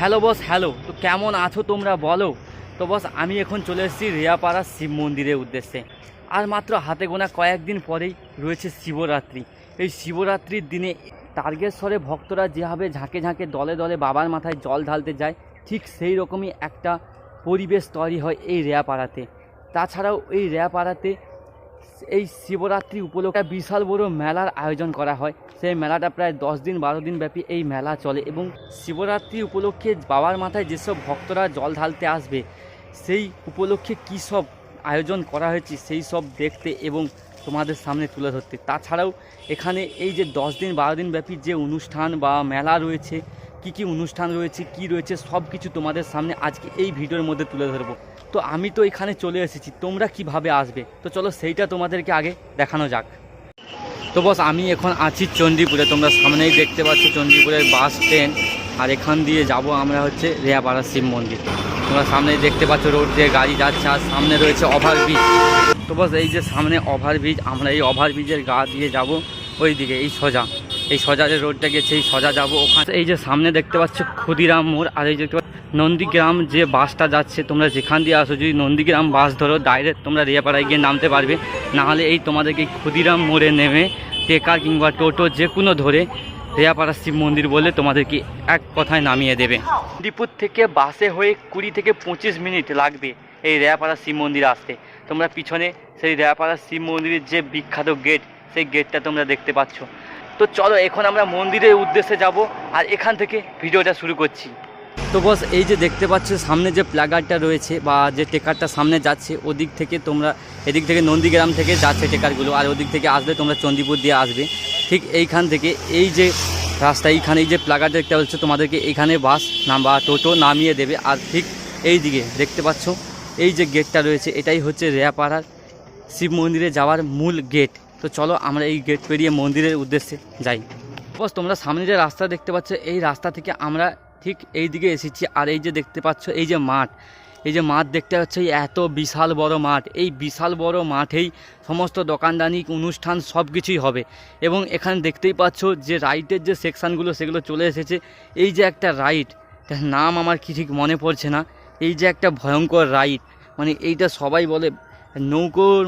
Hello boss, hello. তো কেমন আছো তোমরা বলো? তো বস, আমি এখন চলে এসেছি রেয়াপাড়া শিব মন্দিরের উদ্দেশ্যে। আর মাত্র হাতে গোনা কয়েকদিন পরেই রয়েছে শিবরাত্রি। এই শিবরাত্রির দিনে তারকেশ্বরে ভক্তরা যেভাবে ঝাঁকে ঝাঁকে দলে দলে বাবার মাথায় জল ঢালতে যায়, ঠিক সেই রকমই একটা পরিবেশ তৈরি হয় এই রেয়াপাড়াতে। তাছাড়াও এই রেয়াপাড়াতে এই শিবরাত্রি উপলক্ষে বিশাল বড় মেলার আয়োজন করা হয়। সেই মেলাটা প্রায় দশ দিন, বারো দিন ব্যাপী এই মেলা চলে এবং শিবরাত্রি উপলক্ষে বাবার মাথায় যেসব ভক্তরা জল ঢালতে আসবে, সেই উপলক্ষে কী সব আয়োজন করা হয়েছে সেই সব দেখতে এবং তোমাদের সামনে তুলে ধরতে। তাছাড়াও এখানে এই যে দশ দিন, বারো দিন ব্যাপী যে অনুষ্ঠান বা মেলা রয়েছে কি কি অনুষ্ঠান রয়েছে, কি রয়েছে সব কিছু তোমাদের সামনে আজকে এই ভিডিওর মধ্যে তুলে ধরবো। তো আমি তো এখানে চলে এসেছি, তোমরা কীভাবে আসবে? তো চলো সেইটা তোমাদেরকে আগে দেখানো যাক। তো বস, আমি এখন আছি চণ্ডীপুরে, তোমরা সামনেই দেখতে পাচ্ছ চণ্ডীপুরের বাস ট্রেন। আর এখান দিয়ে যাব আমরা হচ্ছে রেয়াপাড়া শিব মন্দির। তোমরা সামনেই দেখতে পাচ্ছ রোড দিয়ে গাড়ি যাচ্ছে, আর সামনে রয়েছে ওভারব্রিজ তো বস, এই যে সামনে ওভারব্রিজ আমরা এই ওভারব্রিজের গা দিয়ে যাব ওই দিকে এই সোজা। এই সোজা যে রোডটা গেছে এই সোজা যাব ওখানে এই যে সামনে দেখতে পাচ্ছ ক্ষুদিরাম মোড়, আর এই যে দেখতে পাচ্ছ নন্দীগ্রাম যে বাসটা যাচ্ছে, তোমরা যেখান দিয়ে আসো, যদি নন্দীগ্রাম বাস ধরো ডাইরেক্ট তোমরা রিয়াপাড়ায় গিয়ে নামতে পারবে। নাহলে এই তোমাদেরকে ক্ষুদিরাম মোড়ে নেমে টেকার কিংবা টোটো যে কোনো ধরে রেয়াপাড়া শিব মন্দির বলে তোমাদেরকে এক কথায় নামিয়ে দেবে। দীপুর থেকে বাসে হয়ে কুড়ি থেকে পঁচিশ মিনিট লাগবে এই রেয়াপাড়া শিব মন্দির আসতে। তোমরা পিছনে সেই রেয়াপাড়া শিব মন্দিরের যে বিখ্যাত গেট সেই গেটটা তোমরা দেখতে পাচ্ছ। তো চলো, এখন আমরা মন্দিরের উদ্দেশ্যে যাব আর এখান থেকে ভিডিওটা শুরু করছি। তো বস, এই যে দেখতে পাচ্ছ, সামনে যে প্লাগারটা রয়েছে বা যে টেকারটা সামনে যাচ্ছে, ওদিক থেকে তোমরা, এদিক থেকে নন্দীগ্রাম থেকে যাচ্ছে টেকারগুলো, আর ওদিক থেকে আসলে তোমরা চণ্ডীপুর দিয়ে আসবে। ঠিক এইখান থেকে, এই যে রাস্তা, এইখানে এই যে প্লাগার দেখতে পাচ্ছ, তোমাদেরকে এখানে বাস নাম্বা টোটো নামিয়ে দেবে। আর ঠিক এই দিকে দেখতে পাচ্ছ, এই যে গেটটা রয়েছে, এটাই হচ্ছে রেয়াপাড়ার শিব মন্দিরে যাওয়ার মূল গেট। তো চলো আমরা এই গেট পেরিয়ে মন্দিরের উদ্দেশ্যে যাই। বস তোমরা সামনে যে রাস্তা দেখতে পাচ্ছ, এই রাস্তা থেকে আমরা ঠিক এই দিকে এসেছি। আর এই যে দেখতে পাচ্ছ, এই যে মাঠ, এই যে মাঠ দেখতে পাচ্ছ এত বিশাল বড় মাঠ। এই বিশাল বড় মাঠেই সমস্ত দোকানদানি, অনুষ্ঠান সব কিছুই হবে। এবং এখানে দেখতেই পাচ্ছ যে রাইটের যে সেকশানগুলো সেগুলো চলে এসেছে। এই যে একটা তার নাম আমার কি ঠিক মনে পড়ছে না। এই যে একটা ভয়ঙ্কর রাইড মানে এইটা সবাই বলে নৌকোর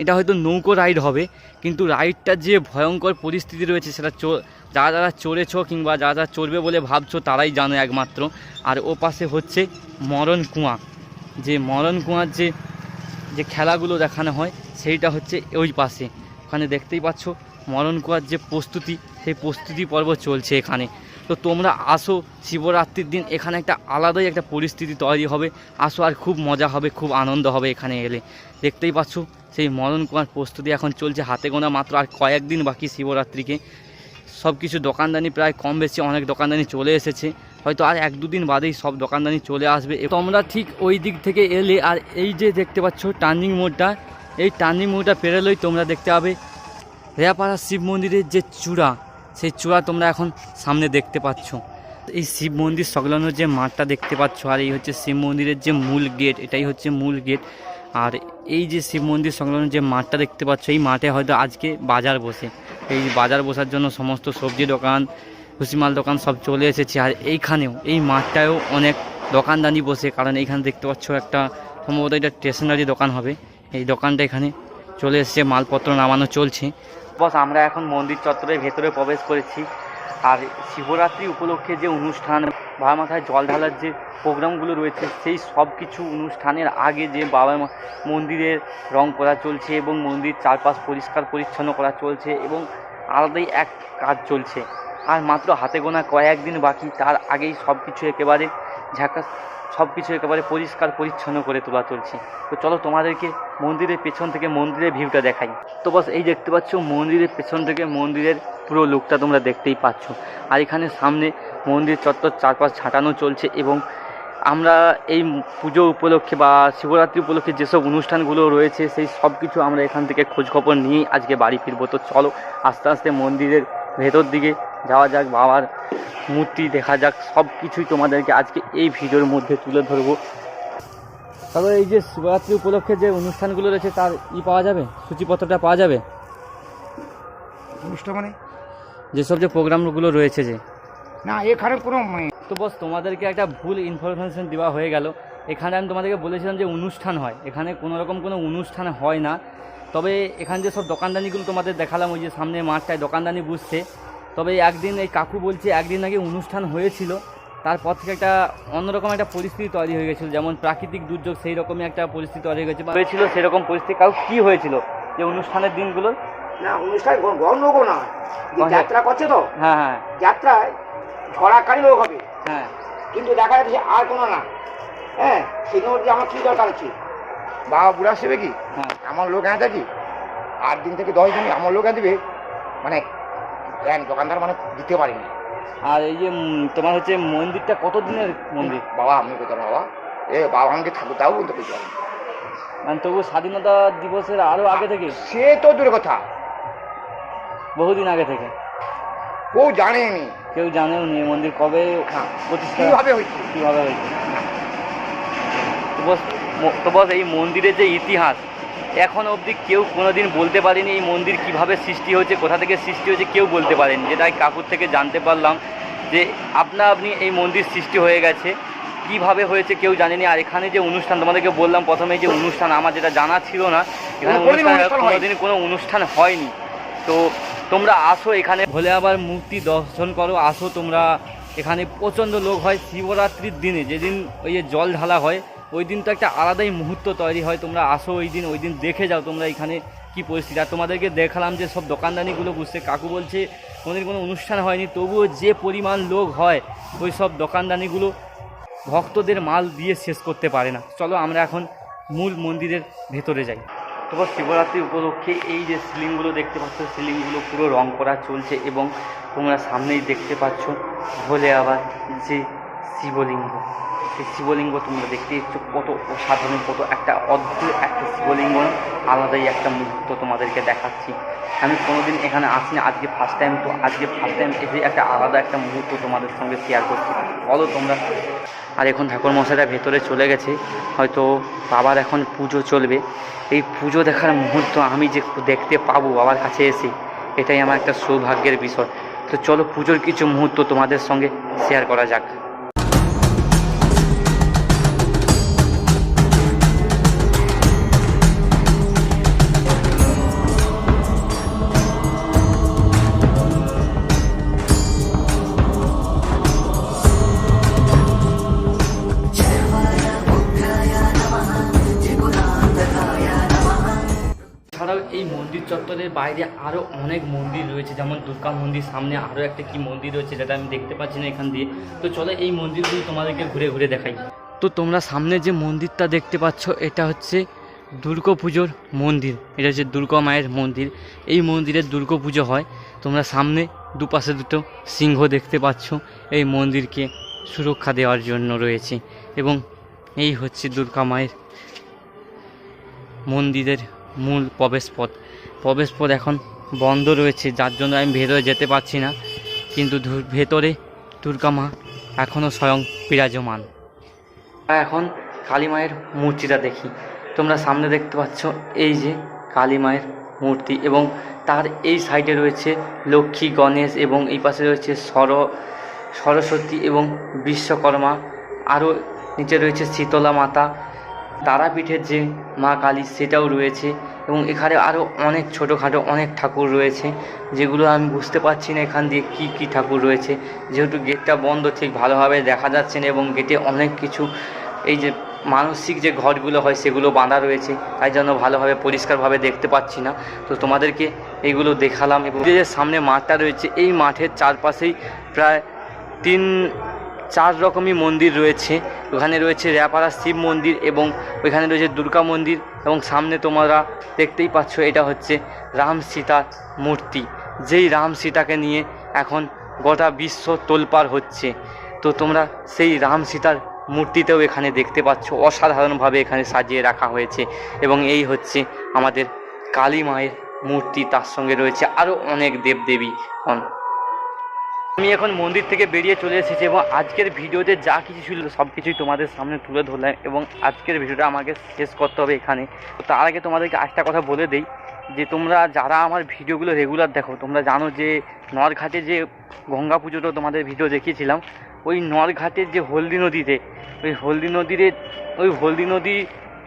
এটা হয়তো নৌকো রাইড হবে, কিন্তু রাইডটার যে ভয়ঙ্কর পরিস্থিতি রয়েছে সেটা চো যারা যারা চড়েছো কিংবা যারা যারা চড়বে বলে ভাবছ তারাই জানো একমাত্র। আর ও পাশে হচ্ছে মরণ কুয়া। যে মরণ কুয়ার যে যে খেলাগুলো দেখানো হয়, সেইটা হচ্ছে ওই পাশে। ওখানে দেখতেই পাচ্ছ মরণ কুয়ার যে প্রস্তুতি, সেই প্রস্তুতি পর্ব চলছে এখানে। তো তোমরা আসো, শিবরাত্রির দিন এখানে একটা আলাদাই একটা পরিস্থিতি তৈরি হবে। আসো আর খুব মজা হবে, খুব আনন্দ হবে এখানে এলে। দেখতেই পাচ্ছ সেই মরণ কুয়ার প্রস্তুতি এখন চলছে, হাতে গোনা মাত্র আর কয়েকদিন বাকি শিবরাত্রিকে। সব কিছু দোকানদানি প্রায় কম বেশি অনেক দোকানদানি চলে এসেছে। হয়তো আর এক দুদিন বাদেই সব দোকানদানি চলে আসবে। তোমরা ঠিক ওই দিক থেকে এলে আর এই যে দেখতে পাচ্ছ টার্নিং মোড়টা, এই টার্নিং মোড়টা পেরোলেই তোমরা দেখতে পাবে রেয়াপাড়া শিব মন্দিরের যে চূড়া, সেই চূড়া তোমরা এখন সামনে দেখতে পাচ্ছ। এই শিব মন্দির সংলগ্ন যে মাঠটা দেখতে পাচ্ছ আর এই হচ্ছে শিব মন্দিরের যে মূল গেট, এটাই হচ্ছে মূল গেট। আর এই যে শিব মন্দির সংলগ্ন যে মাঠটা দেখতে পাচ্ছ, এই মাঠে হয়তো আজকে বাজার বসে। এই বাজার বসার জন্য সমস্ত সবজি দোকান ভুসিমাল দোকান সব চলে এসেছে। আর এইখানেও, এই মাঠটায়ও অনেক দোকানদানি বসে। কারণ এইখানে দেখতে পাচ্ছ একটা সম্ভবত এটা স্টেশনারি দোকান হবে। এই দোকানটা এখানে চলে এসেছে, মালপত্র নামানো চলছে। বস, আমরা এখন মন্দির চত্বরের ভেতরে প্রবেশ করেছি। আর শিবরাত্রি উপলক্ষে যে অনুষ্ঠান বাবা মাথায় জল ঢালার যে প্রোগ্রামগুলো রয়েছে, সেই সব কিছু অনুষ্ঠানের আগে যে বাবা মন্দিরের রং করা চলছে এবং মন্দির চারপাশ পরিষ্কার পরিচ্ছন্ন করা চলছে এবং আলাদাই এক কাজ চলছে। আর মাত্র হাতে গোনা কয়েকদিন বাকি, তার আগেই সব কিছু একেবারে ঝাঁকাস সব কিছু একেবারে পরিষ্কার, পরিচ্ছন্ন করে তোলা চলছে। তো চলো তোমাদেরকে মন্দিরের পেছন থেকে মন্দিরের ভিউটা দেখাই। তো বাস, এই দেখতে পাচ্ছ, মন্দিরের পেছন থেকে মন্দিরের পুরো লুকটা তোমরা দেখতেই পাচ্ছ। আর এখানে সামনে মন্দির চত্বর চারপাশ ছাটানো চলছে এবং আমরা এই পুজো উপলক্ষে বা শিবরাত্রি উপলক্ষে যেসব অনুষ্ঠানগুলো রয়েছে, সেই সব কিছু আমরা এখান থেকে খোঁজখবর নিয়েই আজকে বাড়ি ফিরবো। তো চলো আস্তে আস্তে মন্দিরের ভেতর দিকে যাওয়া যাক, বাবার মূর্তি দেখা যাক সব কিছুই তোমাদেরকে আজকে এই ভিডিওর মধ্যে তুলে ধরবো। তবে এই যে শিবরাত্রি উপলক্ষে যে অনুষ্ঠানগুলো রয়েছে তার ই পাওয়া যাবে? সূচিপত্রটা পাওয়া যাবে? অনুষ্ঠান মানে? যেসব যে প্রোগ্রামগুলো রয়েছে যে। না এখানে কোনো মানে তো বস তোমাদেরকে একটা ভুল ইনফরমেশন দেওয়া হয়ে গেল। এখানে আমি তোমাদেরকে বলেছিলাম যে অনুষ্ঠান হয়। এখানে কোনো রকম কোনো অনুষ্ঠান হয় না। তবে এখানে যে সব দোকানদানিগুলো তোমাদের দেখালাম ওই যে সামনে মাঠটায় দোকানদানি বুঝছে। তবে একদিন এই কাকু বলছে একদিন নাকি অনুষ্ঠান হয়েছিল তারপর থেকে একটা অন্যরকম একটা পরিস্থিতি তৈরি হয়ে গেছিল যেমন প্রাকৃতিক দুর্যোগ সেই রকমই একটা পরিস্থিতি তৈরি হয়ে গেছে হয়েছিল সেরকম পরিস্থিতি কাউ কী হয়েছিল? যে অনুষ্ঠানের দিনগুলো? না অনুষ্ঠান গ- গণলোকও না যাত্রা করছে তো। হ্যাঁ হ্যাঁ। যাত্রায় ছড়াকারী লোক হবে। হ্যাঁ। কিন্তু দেখা যাচ্ছে আর কোনো না। হ্যাঁ সেই যে আমার কি দরকার আছে? বাবা বুড়া সেবে কি? হ্যাঁ। আমার লোক এনে কি? আট দিন থেকে দশ দিন আমার লোক এনে দিবে? মানে জ্ঞান দোকানদার মানে দিতে পারিনি। আর এই যে তোমার হচ্ছে মন্দিরটা কত দিনের মন্দির বাবা আমি কোথাও বাবা এ বাবা আমাকে ঠাকুর তাও বলতে পেরেছি মানে তবু স্বাধীনতা দিবসের আরও আগে থেকে? সে তো দূরের কথা। বহুদিন আগে থেকে? কেউ জানেনি। কেউ জানেও নি মন্দির কবে হ্যাঁ প্রতিষ্ঠা? কীভাবে হয়েছে? কীভাবে হয়েছে? তো বস এই মন্দিরের যে ইতিহাস এখন অবধি কেউ কোনোদিন বলতে পারেনি এই মন্দির কীভাবে সৃষ্টি হয়েছে কোথা থেকে সৃষ্টি হয়েছে কেউ বলতে পারেনি। যেটা কাকুর থেকে জানতে পারলাম যে আপনা আপনি এই মন্দির সৃষ্টি হয়ে গেছে কীভাবে হয়েছে কেউ জানেনি। আর এখানে যে অনুষ্ঠান তোমাদেরকে বললাম প্রথমে যে অনুষ্ঠান আমার যেটা জানা ছিল না এখানে কোনোদিন কোনো অনুষ্ঠান হয়নি। তো তোমরা আসো এখানে। হলে আবার মূর্তি দর্শন করো আসো তোমরা। এখানে প্রচণ্ড লোক হয়। শিবরাত্রির দিনে যেদিন ওই যে জল ঢালা হয় ওই দিন তো একটা আলাদাই মুহূর্ত তৈরি হয়, তোমরা আসো ওই দিন ওই দিন দেখে যাও তোমরা এখানে কি পরিস্থিতি। আর তোমাদেরকে দেখালাম যে সব দোকানদানিগুলো বুঝতে কাকু বলছে, কোনোদিন কোনো অনুষ্ঠান হয়নি, তবুও যে পরিমাণ লোক হয়, ওই সব দোকানদানিগুলো ভক্তদের মাল দিয়ে শেষ করতে পারে না। চলো আমরা এখন মূল মন্দিরের ভেতরে যাই। তারপর শিবরাত্রি উপলক্ষে এই যে সিলিংগুলো দেখতে পাচ্ছ, সিলিংগুলো পুরো রং করা চলছে এবং তোমরা সামনেই দেখতে পাচ্ছ ভোলে আবার যে শিবলিঙ্গ। সেই শিবলিঙ্গ তোমরা দেখতে পাচ্ছ কত অসাধারণ, কত একটা অদ্ভুত একটা শিবলিঙ্গ, আলাদাই একটা মুহূর্ত তোমাদেরকে দেখাচ্ছি। আমি কোনোদিন এখানে আসিনি, আজকে ফার্স্ট টাইম তো আজকে ফার্স্ট টাইম এসে একটা আলাদা একটা মুহূর্ত তোমাদের সঙ্গে শেয়ার করছি। বলো তোমরা। আর এখন ঠাকুর মশাইরা ভেতরে চলে গেছে, হয়তো বাবার এখন পুজো চলবে। এই পুজো দেখার মুহূর্ত আমি যে দেখতে পাবো বাবার কাছে এসে, এটাই আমার একটা সৌভাগ্যের বিষয়। তো চলো পুজোর কিছু মুহূর্ত তোমাদের সঙ্গে শেয়ার করা যাক। মন্দির চত্বরের বাইরে আরও অনেক মন্দির রয়েছে, যেমন দুর্গা মন্দির সামনে আরও একটা কি মন্দির রয়েছে যেটা আমি দেখতে পাচ্ছি না এখান দিয়ে। তো চলো এই মন্দিরগুলো তোমাদেরকে ঘুরে ঘুরে দেখাই। তো তোমরা সামনে যে মন্দিরটা দেখতে পাচ্ছ, এটা হচ্ছে দুর্গা পুজোর মন্দির। এটা হচ্ছে দুর্গা মায়ের মন্দির। এই মন্দিরের দুর্গা পুজো হয়। তোমরা সামনে দুপাশে দুটো সিংহ দেখতে পাচ্ছ, এই মন্দিরকে সুরক্ষা দেওয়ার জন্য রয়েছে। এবং এই হচ্ছে দুর্গা মায়ের মন্দিরের মূল প্রবেশপথ। প্রবেশপথ এখন বন্ধ রয়েছে, যার জন্য আমি ভেতরে যেতে পারছি না। কিন্তু ভেতরে দুর্গা মা এখনও স্বয়ং বিরাজমান। এখন কালী মায়ের মূর্তিটা দেখি। তোমরা সামনে দেখতে পাচ্ছ এই যে কালী মায়ের মূর্তি এবং তার এই সাইডে রয়েছে লক্ষ্মী, গণেশ এবং এই পাশে রয়েছে সর, সরস্বতী এবং বিশ্বকর্মা। আরও নিচে রয়েছে শীতলা মাতা। তারাপীঠের যে মা কালী সেটাও রয়েছে এবং এখানে আরও অনেক ছোটোখাটো অনেক ঠাকুর রয়েছে যেগুলো আমি বুঝতে পারছি না এখান দিয়ে কী কী ঠাকুর রয়েছে। যেহেতু গেটটা বন্ধ ঠিক ভালোভাবে দেখা যাচ্ছে না এবং গেটে অনেক কিছু এই যে মানসিক যে ঘরগুলো হয় সেগুলো বাঁধা রয়েছে, তাই জন্য ভালোভাবে পরিষ্কারভাবে দেখতে পাচ্ছি না। তো তোমাদেরকে এইগুলো দেখালাম এবং যে সামনে মাঠটা রয়েছে, এই মাঠের চারপাশেই প্রায় তিন চার রকমই মন্দির রয়েছে। ওখানে রয়েছে র্যাপাড়া শিব মন্দির এবং ওইখানে রয়েছে দুর্গা মন্দির এবং সামনে তোমরা দেখতেই পাচ্ছ এটা হচ্ছে রাম সীতার মূর্তি। যেই রাম সীতাকে নিয়ে এখন গোটা বিশ্ব তোলপাড় হচ্ছে। তো তোমরা সেই রাম সীতার মূর্তিতেও এখানে দেখতে পাচ্ছ, অসাধারণভাবে এখানে সাজিয়ে রাখা হয়েছে এবং এই হচ্ছে আমাদের কালী মায়ের মূর্তি, তার সঙ্গে রয়েছে আরও অনেক দেবদেবী। আমি এখন মন্দির থেকে বেরিয়ে চলে এসেছি এবং আজকের ভিডিওতে যা কিছু ছিল সব কিছুই তোমাদের সামনে তুলে ধরলাম এবং আজকের ভিডিওটা আমাকে শেষ করতে হবে এখানে। তো তার আগে তোমাদেরকে একটা কথা বলে দেই, যে তোমরা যারা আমার ভিডিওগুলো রেগুলার দেখো, তোমরা জানো যে নরঘাটে যে গঙ্গা পুজোটা তোমাদের ভিডিও দেখিয়েছিলাম, ওই নরঘাটের যে হলদি নদীতে, ওই হলদি নদীরে ওই হলদি নদী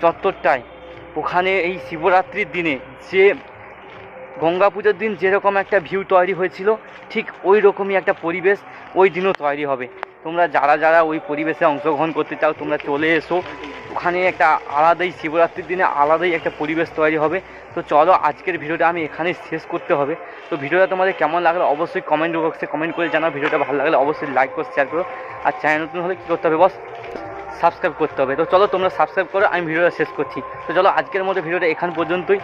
চত্বরটায়, ওখানে এই শিবরাত্রির দিনে যে গঙ্গা পুজোর দিন যেরকম একটা ভিউ তৈরি হয়েছিল, ঠিক ওই রকমই একটা পরিবেশ ওই দিনও তৈরি হবে। তোমরা যারা যারা ওই পরিবেশে অংশগ্রহণ করতে চাও, তোমরা চলে এসো। ওখানে একটা আলাদাই শিবরাত্রির দিনে আলাদাই একটা পরিবেশ তৈরি হবে। তো চলো, আজকের ভিডিওটা আমি এখানেই শেষ করতে হবে। তো ভিডিওটা তোমাদের কেমন লাগল অবশ্যই কমেন্ট বক্সে কমেন্ট করে জানাও। ভিডিওটা ভালো লাগলে অবশ্যই লাইক করো শেয়ার করো। আর চ্যানেল নতুন হলে কী করতে হবে বস? সাবস্ক্রাইব করতে হবে। তো চলো, তোমরা সাবস্ক্রাইব করো, আমি ভিডিওটা শেষ করছি। তো চলো, আজকের মতো ভিডিওটা এখান পর্যন্তই।